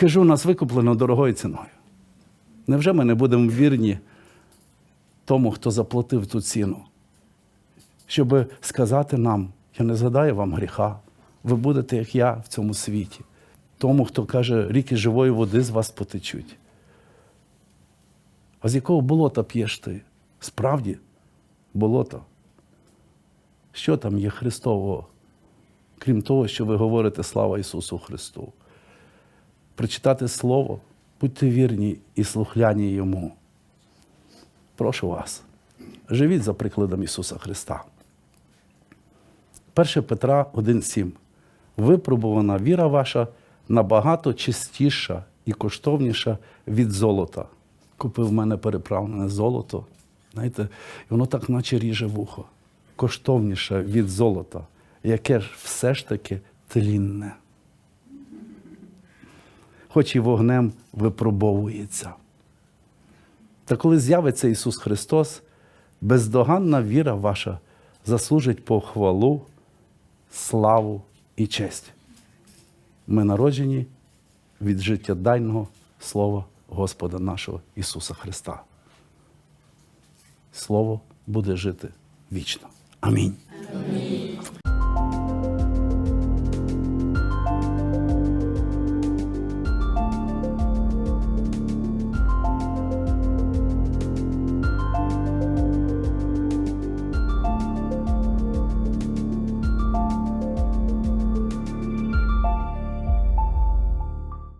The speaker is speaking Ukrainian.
Скажу, нас викуплено дорогою ціною. Невже ми не будемо вірні тому, хто заплатив ту ціну? Щоб сказати нам, я не згадаю вам гріха, ви будете, як я в цьому світі. Тому, хто каже, ріки живої води з вас потечуть. А з якого болота п'єш ти? Справді, болото. Що там є Христового, крім того, що ви говорите слава Ісусу Христу? Прочитати Слово, будьте вірні і слухляні Йому. Прошу вас, живіть за прикладом Ісуса Христа. 1 Петра 1,7. Випробувана віра ваша набагато чистіша і коштовніша від золота. Купив в мене переправлене золото. Знаєте, воно так наче ріже вухо. Коштовніше від золота, яке ж все ж таки тлінне. Хоч і вогнем випробовується. Та коли з'явиться Ісус Христос, бездоганна віра ваша заслужить похвалу, славу і честь. Ми народжені від життєдайного Слова Господа нашого Ісуса Христа. Слово буде жити вічно. Амінь.